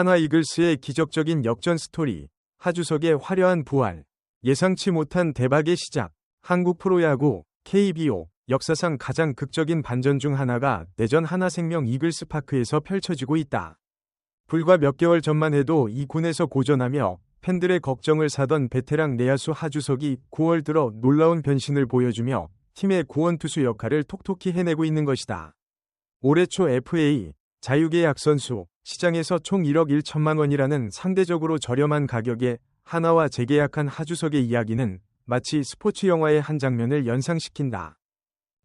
한화 이글스의 기적적인 역전 스토리, 하주석의 화려한 부활, 예상치 못한 대박의 시작, 한국 프로야구, KBO, 역사상 가장 극적인 반전 중 하나가 내전 하나생명 이글스 파크에서 펼쳐지고 있다. 불과 몇 개월 전만 해도 이 군에서 고전하며 팬들의 걱정을 사던 베테랑 내야수 하주석이 9월 들어 놀라운 변신을 보여주며 팀의 구원투수 역할을 톡톡히 해내고 있는 것이다. 올해 초 FA 자유계약 선수 시장에서 총 1억 1천만 원이라는 상대적으로 저렴한 가격에 하나와 재계약한 하주석의 이야기는 마치 스포츠 영화의 한 장면을 연상시킨다.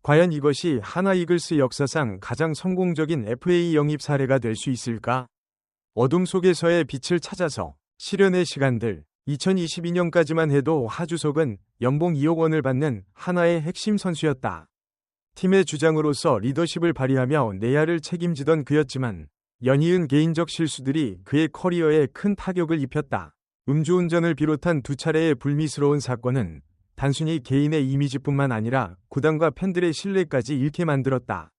과연 이것이 하나 이글스 역사상 가장 성공적인 FA 영입 사례가 될 수 있을까? 어둠 속에서의 빛을 찾아서 실현의 시간들 2022년까지만 해도 하주석은 연봉 2억 원을 받는 하나의 핵심 선수였다. 팀의 주장으로서 리더십을 발휘하며 내야를 책임지던 그였지만 연이은 개인적 실수들이 그의 커리어에 큰 타격을 입혔다. 음주운전을 비롯한 두 차례의 불미스러운 사건은 단순히 개인의 이미지뿐만 아니라 구단과 팬들의 신뢰까지 잃게 만들었다.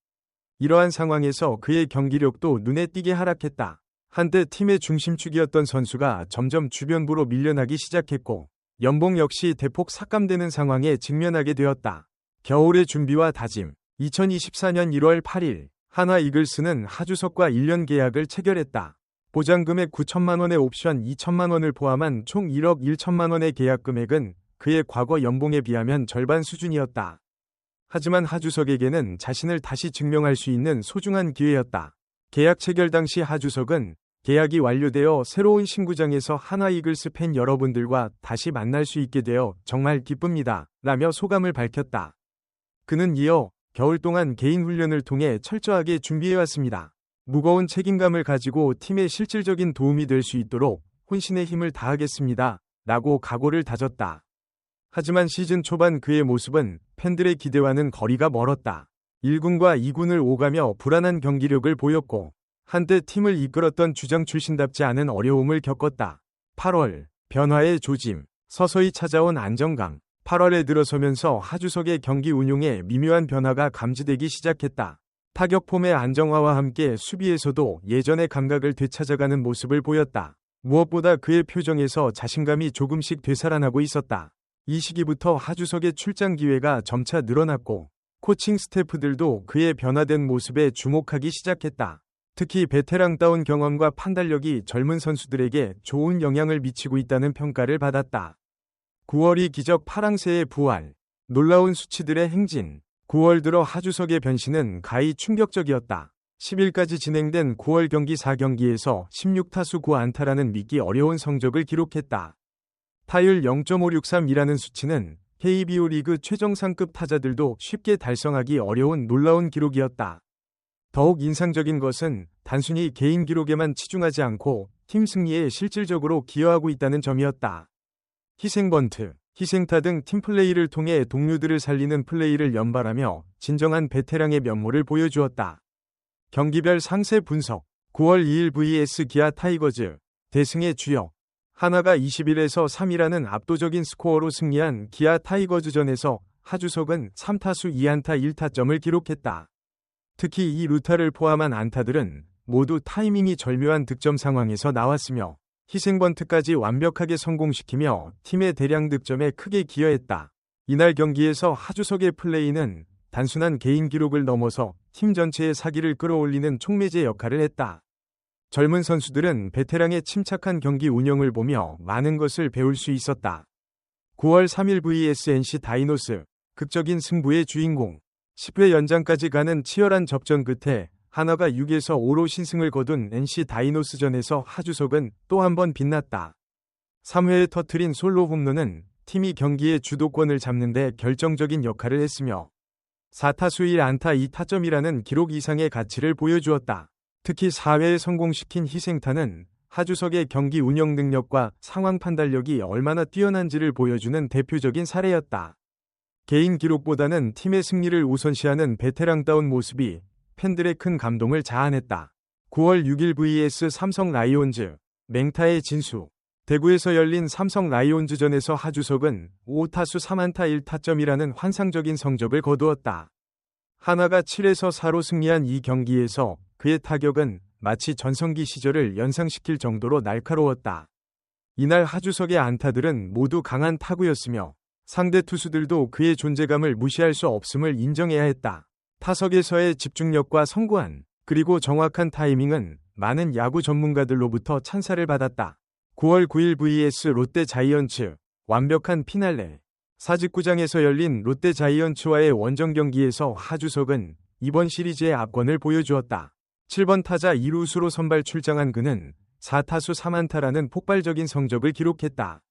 이러한 상황에서 그의 경기력도 눈에 띄게 하락했다. 한때 팀의 중심축이었던 선수가 점점 주변부로 밀려나기 시작했고 연봉 역시 대폭 삭감되는 상황에 직면하게 되었다. 겨울의 준비와 다짐 2024년 1월 8일 하나 이글스는 하주석과 1년 계약을 체결했다. 보장금액 9천만 원의 옵션 2천만 원을 포함한 총 1억 1천만 원의 계약 금액은 그의 과거 연봉에 비하면 절반 수준이었다. 하지만 하주석에게는 자신을 다시 증명할 수 있는 소중한 기회였다. 계약 체결 당시 하주석은 계약이 완료되어 새로운 신구장에서 하나 이글스 팬 여러분들과 다시 만날 수 있게 되어 정말 기쁩니다. 라며 소감을 밝혔다. 그는 이어 겨울 동안 개인 훈련을 통해 철저하게 준비해왔습니다. 무거운 책임감을 가지고 팀에 실질적인 도움이 될 수 있도록 혼신의 힘을 다하겠습니다. 라고 각오를 다졌다. 하지만 시즌 초반 그의 모습은 팬들의 기대와는 거리가 멀었다. 1군과 2군을 오가며 불안한 경기력을 보였고 한때 팀을 이끌었던 주장 출신답지 않은 어려움을 겪었다. 8월 변화의 조짐 서서히 찾아온 안정감 8월에 들어서면서 하주석의 경기 운용에 미묘한 변화가 감지되기 시작했다. 타격폼의 안정화와 함께 수비에서도 예전의 감각을 되찾아가는 모습을 보였다. 무엇보다 그의 표정에서 자신감이 조금씩 되살아나고 있었다. 이 시기부터 하주석의 출장 기회가 점차 늘어났고 코칭 스태프들도 그의 변화된 모습에 주목하기 시작했다. 특히 베테랑다운 경험과 판단력이 젊은 선수들에게 좋은 영향을 미치고 있다는 평가를 받았다. 9월이 기적 파랑새의 부활, 놀라운 수치들의 행진, 9월 들어 하주석의 변신은 가히 충격적이었다. 10일까지 진행된 9월 경기 4경기에서 16타수 9안타라는 믿기 어려운 성적을 기록했다. 타율 0.563이라는 수치는 KBO 리그 최정상급 타자들도 쉽게 달성하기 어려운 놀라운 기록이었다. 더욱 인상적인 것은 단순히 개인 기록에만 치중하지 않고 팀 승리에 실질적으로 기여하고 있다는 점이었다. 희생번트, 희생타 등 팀플레이를 통해 동료들을 살리는 플레이를 연발하며 진정한 베테랑의 면모를 보여주었다. 경기별 상세 분석 9월 2일 vs 기아 타이거즈 대승의 주역 하나가 21에서 3이라는 압도적인 스코어로 승리한 기아 타이거즈전에서 하주석은 3타수 2안타 1타점을 기록했다. 특히 이 루타를 포함한 안타들은 모두 타이밍이 절묘한 득점 상황에서 나왔으며 희생번트까지 완벽하게 성공시키며 팀의 대량 득점에 크게 기여했다. 이날 경기에서 하주석의 플레이는 단순한 개인 기록을 넘어서 팀 전체의 사기를 끌어올리는 촉매제 역할을 했다. 젊은 선수들은 베테랑의 침착한 경기 운영을 보며 많은 것을 배울 수 있었다. 9월 3일 vs NC 다이노스 극적인 승부의 주인공 10회 연장까지 가는 치열한 접전 끝에 하나가 6에서 5로 신승을 거둔 NC 다이노스전에서 하주석은 또 한 번 빛났다. 3회에 터트린 솔로 홈런은 팀이 경기의 주도권을 잡는 데 결정적인 역할을 했으며 4타수 1안타 2타점이라는 기록 이상의 가치를 보여주었다. 특히 4회에 성공시킨 희생타는 하주석의 경기 운영 능력과 상황 판단력이 얼마나 뛰어난지를 보여주는 대표적인 사례였다. 개인 기록보다는 팀의 승리를 우선시하는 베테랑다운 모습이 팬들의 큰 감동을 자아냈다. 9월 6일 vs 삼성 라이온즈 맹타의 진수 대구에서 열린 삼성 라이온즈전에서 하주석은 5타수 3안타 1타점이라는 환상적인 성적을 거두었다. 하나가 7에서 4로 승리한 이 경기에서 그의 타격은 마치 전성기 시절을 연상시킬 정도로 날카로웠다. 이날 하주석의 안타들은 모두 강한 타구였으며 상대 투수들도 그의 존재감을 무시할 수 없음을 인정해야 했다. 타석에서의 집중력과 성구한 그리고 정확한 타이밍은 많은 야구 전문가들로부터 찬사를 받았다. 9월 9일 vs 롯데 자이언츠 완벽한 피날레 사직구장에서 열린 롯데 자이언츠와의 원정 경기에서 하주석은 이번 시리즈의 압권을 보여주었다. 7번 타자 2루수로 선발 출장한 그는 4타수 3안타라는 폭발적인 성적을 기록했다.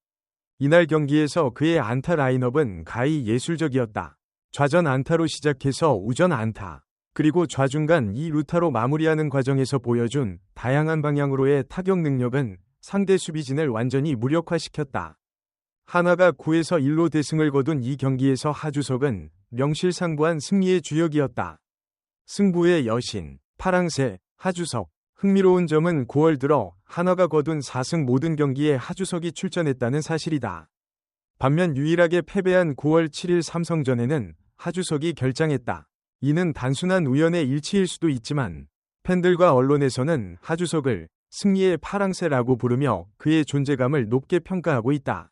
이날 경기에서 그의 안타 라인업은 가히 예술적이었다. 좌전 안타로 시작해서 우전 안타, 그리고 좌중간 2루타로 마무리하는 과정에서 보여준 다양한 방향으로의 타격 능력은 상대 수비진을 완전히 무력화시켰다. 하나가 9에서 1로 대승을 거둔 이 경기에서 하주석은 명실상부한 승리의 주역이었다. 승부의 여신, 파랑새, 하주석. 흥미로운 점은 9월 들어 하나가 거둔 4승 모든 경기에 하주석이 출전했다는 사실이다. 반면 유일하게 패배한 9월 7일 삼성전에는 하주석이 결장했다. 이는 단순한 우연의 일치일 수도 있지만 팬들과 언론에서는 하주석을 승리의 파랑새라고 부르며 그의 존재감을 높게 평가하고 있다.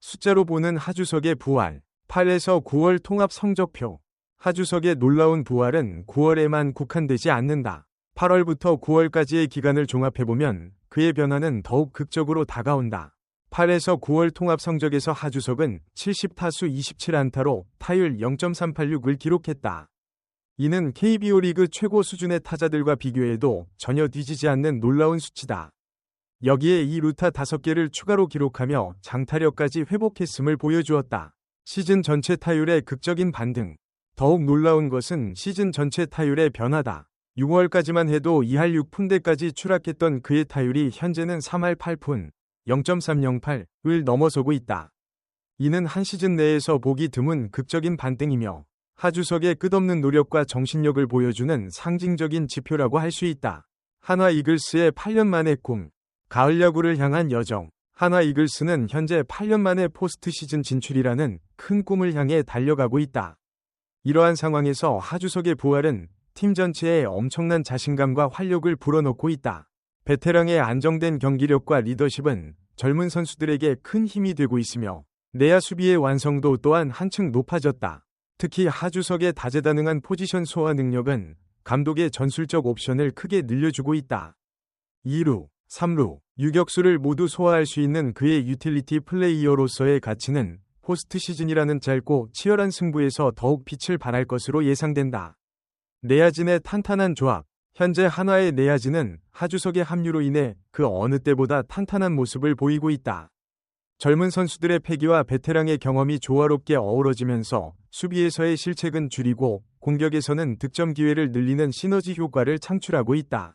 숫자로 보는 하주석의 부활 8에서 9월 통합 성적표 하주석의 놀라운 부활은 9월에만 국한되지 않는다. 8월부터 9월까지의 기간을 종합해보면 그의 변화는 더욱 극적으로 다가온다. 8에서 9월 통합 성적에서 하주석은 70타수 27안타로 타율 0.386을 기록했다. 이는 KBO 리그 최고 수준의 타자들과 비교해도 전혀 뒤지지 않는 놀라운 수치다. 여기에 이 루타 5개를 추가로 기록하며 장타력까지 회복했음을 보여주었다. 시즌 전체 타율의 극적인 반등. 더욱 놀라운 것은 시즌 전체 타율의 변화다. 6월까지만 해도 2할 6푼대까지 추락했던 그의 타율이 현재는 3할 8푼 0.308을 넘어서고 있다. 이는 한 시즌 내에서 보기 드문 극적인 반등이며 하주석의 끝없는 노력과 정신력을 보여주는 상징적인 지표라고 할 수 있다. 한화 이글스의 8년 만의 꿈, 가을 야구를 향한 여정. 하나 이글스는 현재 8년 만에 포스트 시즌 진출이라는 큰 꿈을 향해 달려가고 있다. 이러한 상황에서 하주석의 부활은 팀 전체에 엄청난 자신감과 활력을 불어넣고 있다. 베테랑의 안정된 경기력과 리더십은 젊은 선수들에게 큰 힘이 되고 있으며 내야 수비의 완성도 또한 한층 높아졌다. 특히 하주석의 다재다능한 포지션 소화 능력은 감독의 전술적 옵션을 크게 늘려주고 있다. 2루, 3루, 유격수를 모두 소화할 수 있는 그의 유틸리티 플레이어로서의 가치는 포스트 시즌이라는 짧고 치열한 승부에서 더욱 빛을 발할 것으로 예상된다. 내야진의 탄탄한 조합. 현재 한화의 내야진은 하주석의 합류로 인해 그 어느 때보다 탄탄한 모습을 보이고 있다. 젊은 선수들의 패기와 베테랑의 경험이 조화롭게 어우러지면서 수비에서의 실책은 줄이고 공격에서는 득점 기회를 늘리는 시너지 효과를 창출하고 있다.